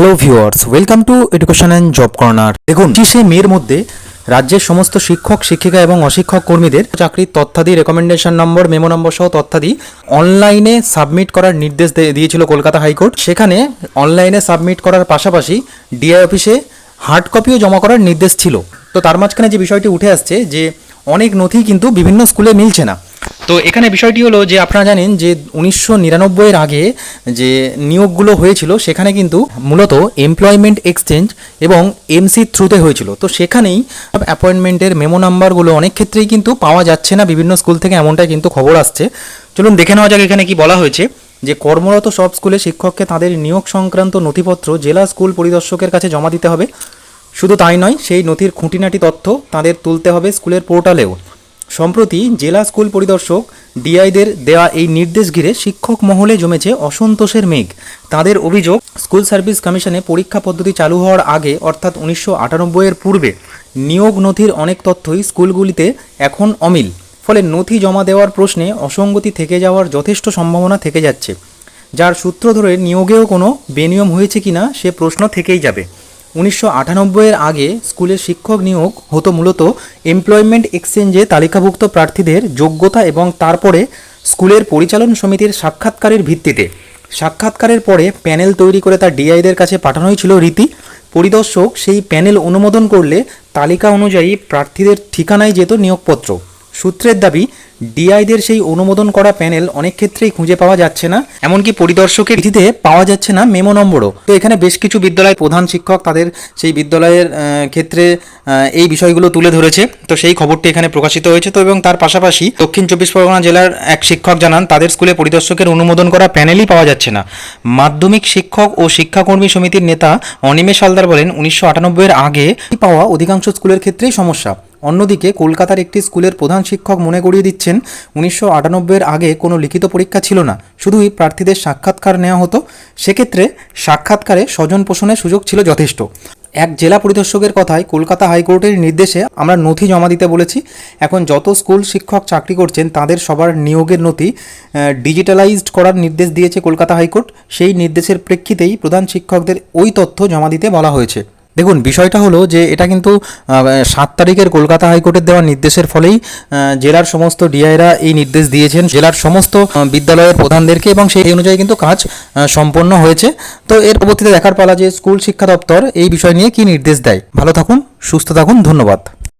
Hello viewers welcome to education and job corner দেখুন পঁচিশে মের মধ্যে রাজ্যের সমস্ত শিক্ষক, শিক্ষিকা এবং অশিক্ষক কর্মীদের চাকরির তথ্যাদি রেকমেন্ডেশন নম্বর মেমো নম্বর সহ তথ্যাদি অনলাইনে সাবমিট করার নির্দেশ দিয়েছিল কলকাতা হাইকোর্ট। সেখানে অনলাইনে সাবমিট করার পাশাপাশি ডিআই অফিসে হার্ড কপিও জমা করার নির্দেশ ছিল। তো তার মাঝখানে যে বিষয়টি উঠে আসছে যে অনেক নথি কিন্তু বিভিন্ন স্কুলে মিলছে না। তো এখানে বিষয়টি হলো যে আপনারা জানেন যে উনিশশো নিরানব্বইয়ের আগে যে নিয়োগগুলো হয়েছিল, সেখানে কিন্তু মূলত এমপ্লয়মেন্ট এক্সচেঞ্জ এবং এমসি থ্রুতে হয়েছিল। তো সেখানেই অ্যাপয়েন্টমেন্টের মেমো নাম্বারগুলো অনেক ক্ষেত্রেই কিন্তু পাওয়া যাচ্ছে না, বিভিন্ন স্কুল থেকে এমনটাই কিন্তু খবর আসছে। চলুন দেখে নেওয়া যাক এখানে কি বলা হয়েছে যে কর্মরত সব স্কুলে শিক্ষককে তাদের নিয়োগ সংক্রান্ত নথিপত্র জেলা স্কুল পরিদর্শকের কাছে জমা দিতে হবে। শুধু তাই নয়, সেই নথির খুঁটিনাটি তথ্য তাদের তুলতে হবে স্কুলের পোর্টালেও সম্প্রতি জেলা স্কুল পরিদর্শক ডিআইদের দেওয়া এই নির্দেশ ঘিরে শিক্ষক মহলে জমেছে অসন্তোষের মেঘ। তাদের অভিযোগ, স্কুল সার্ভিস কমিশনে পরীক্ষা পদ্ধতি চালু হওয়ার আগে, অর্থাৎ উনিশশো আটানব্বইয়ের পূর্বে, নিয়োগ নথির অনেক তথ্যই স্কুলগুলিতে এখন অমিল। ফলে নথি জমা দেওয়ার প্রশ্নে অসঙ্গতি থেকে যাওয়ার যথেষ্ট সম্ভাবনা থেকে যাচ্ছে। যার সূত্র ধরে নিয়োগেও কোনো বেনিয়ম হয়েছে কিনা সে প্রশ্ন থেকেই যাবে। উনিশশো আটানব্বইয়ের আগে স্কুলের শিক্ষক নিয়োগ হতো মূলত এমপ্লয়মেন্ট এক্সচেঞ্জে তালিকাভুক্ত প্রার্থীদের যোগ্যতা এবং তারপরে স্কুলের পরিচালন সমিতির সাক্ষাৎকারের ভিত্তিতে। সাক্ষাৎকারের পরে প্যানেল তৈরি করে তার ডিআইদের কাছে পাঠানোই ছিল রীতি। পরিদর্শক সেই প্যানেল অনুমোদন করলে তালিকা অনুযায়ী প্রার্থীদের ঠিকানায় যেত নিয়োগপত্র। সূত্রের দাবি, ডিআইদের সেই অনুমোদন করা প্যানেল অনেক ক্ষেত্রেই খুঁজে পাওয়া যাচ্ছে না, এমনকি পরিদর্শকের চিঠিতে পাওয়া যাচ্ছে না মেমো নম্বরও। তো এখানে বেশ কিছু বিদ্যালয় প্রধান শিক্ষক তাদের সেই বিদ্যালয়ের ক্ষেত্রে এই বিষয়গুলো তুলে ধরেছে। তো সেই খবরটি এখানে প্রকাশিত হয়েছে। তো এবং তার পাশাপাশি দক্ষিণ চব্বিশ পরগনা জেলার এক শিক্ষক জানান, তাদের স্কুলে পরিদর্শকের অনুমোদন করা প্যানেলই পাওয়া যাচ্ছে না। মাধ্যমিক শিক্ষক ও শিক্ষাকর্মী সমিতির নেতা অনিমেষ হালদার বলেন, উনিশশো আটানব্বইয়ের আগে পাওয়া অধিকাংশ স্কুলের ক্ষেত্রেই সমস্যা। অন্যদিকে কলকাতার একটি স্কুলের প্রধান শিক্ষক মনে করিয়ে দিচ্ছেন, উনিশশো আটানব্বইয়ের আগে কোনো লিখিত পরীক্ষা ছিল না, শুধুই প্রার্থীদের সাক্ষাৎকার নেওয়া হতো। সেক্ষেত্রে সাক্ষাৎকারে স্বজন পোষণের সুযোগ ছিল যথেষ্ট। এক জেলা পরিদর্শকের কথায় কলকাতা হাইকোর্টের নির্দেশে আমরা নথি জমা দিতে বলেছি। এখন যত স্কুল শিক্ষক চাকরি করছেন, তাদের সবার নিয়োগের নথি ডিজিটালাইজড করার নির্দেশ দিয়েছে কলকাতা হাইকোর্ট। সেই নির্দেশের প্রেক্ষিতেই প্রধান শিক্ষকদের ওই তথ্য জমা দিতে বলা হয়েছে। দেখুন, বিষয়টা হলো যে এটা কিন্তু সাত তারিখের কলকাতা হাইকোর্টের দেওয়া নির্দেশের ফলেই জেলার সমস্ত ডিআইরা এই নির্দেশ দিয়েছেন। জেলার সমস্ত বিদ্যালয়ের প্রধানদেরকে এবং সেই অনুযায়ী কিন্তু কাজ সম্পন্ন হয়েছে। তো এর পরবর্তীতে দেখার পালা যে স্কুল শিক্ষা দপ্তর, এই বিষয় নিয়ে কি নির্দেশ দেয়। ভালো থাকুন, সুস্থ থাকুন, ধন্যবাদ।